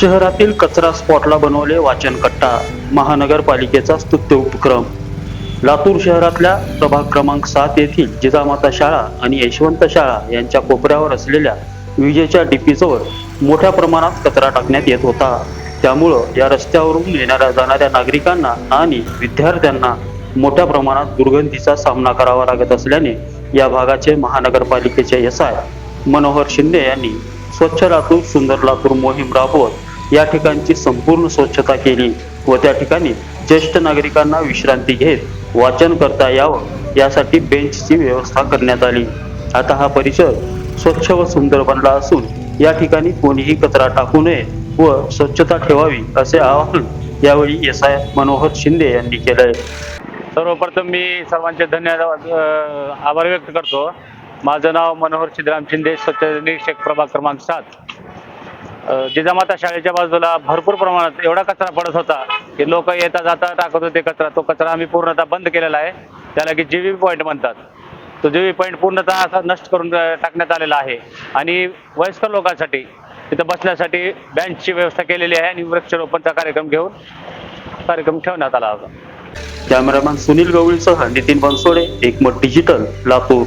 शहरातील कचरा स्पॉटला बनवले वाचनकट्टा महानगरपालिकेचा स्तुत्य उपक्रम. लातूर शहरातल्या प्रभाग क्रमांक सात येथील जिजामाता शाळा आणि यशवंत शाळा यांच्या कोपऱ्यावर असलेल्या विजेच्या डिपीजवर मोठ्या प्रमाणात कचरा टाकण्यात येत होता. त्यामुळं या रस्त्यावरून येणाऱ्या जाणाऱ्या नागरिकांना आणि विद्यार्थ्यांना मोठ्या प्रमाणात दुर्गंधीचा सामना करावा लागत असल्याने या भागाचे महानगरपालिकेचे एस आय मनोहर शिंदे यांनी स्वच्छ लातूर सुंदर लातूर मोहीम राबवत या ठिकाणची संपूर्ण स्वच्छता केली व त्या ठिकाणी ज्येष्ठ नागरिकांना विश्रांती घेत वाचन करता यावं यासाठी बेंचची व्यवस्था करण्यात आली. आता हा परिसर स्वच्छ व सुंदर बनला असून या ठिकाणी कोणीही कचरा टाकू नये व स्वच्छता ठेवावी असे आवाहन यावेळी एस आय मनोहर शिंदे यांनी केलंय. सर्वप्रथम मी सर्वांचे धन्यवाद आभार व्यक्त करतो. माझं नाव मनोहर सिद्धराम शिंदे स्वच्छ निरीक्षक प्रभाग क्रमांक सात. जिजामाता शाळेच्या बाजूला भरपूर प्रमाणात एवढा कचरा पडत होता की लोक येता जाता टाकत होते कचरा. तो कचरा आम्ही पूर्णतः बंद केलेला आहे. त्याला की जीवी पॉईंट म्हणतात. तो जीवी पॉईंट पूर्णतः असा नष्ट करून टाकण्यात आलेला आहे. आणि वयस्कर लोकांसाठी तिथं बसण्यासाठी बँचची व्यवस्था केलेली आहे आणि वृक्षारोपणचा कार्यक्रम घेऊन कार्यक्रम ठेवण्यात आला होता. Cameraman Sunil गवळीसह Nitin Bansode Ekmat digital Latur.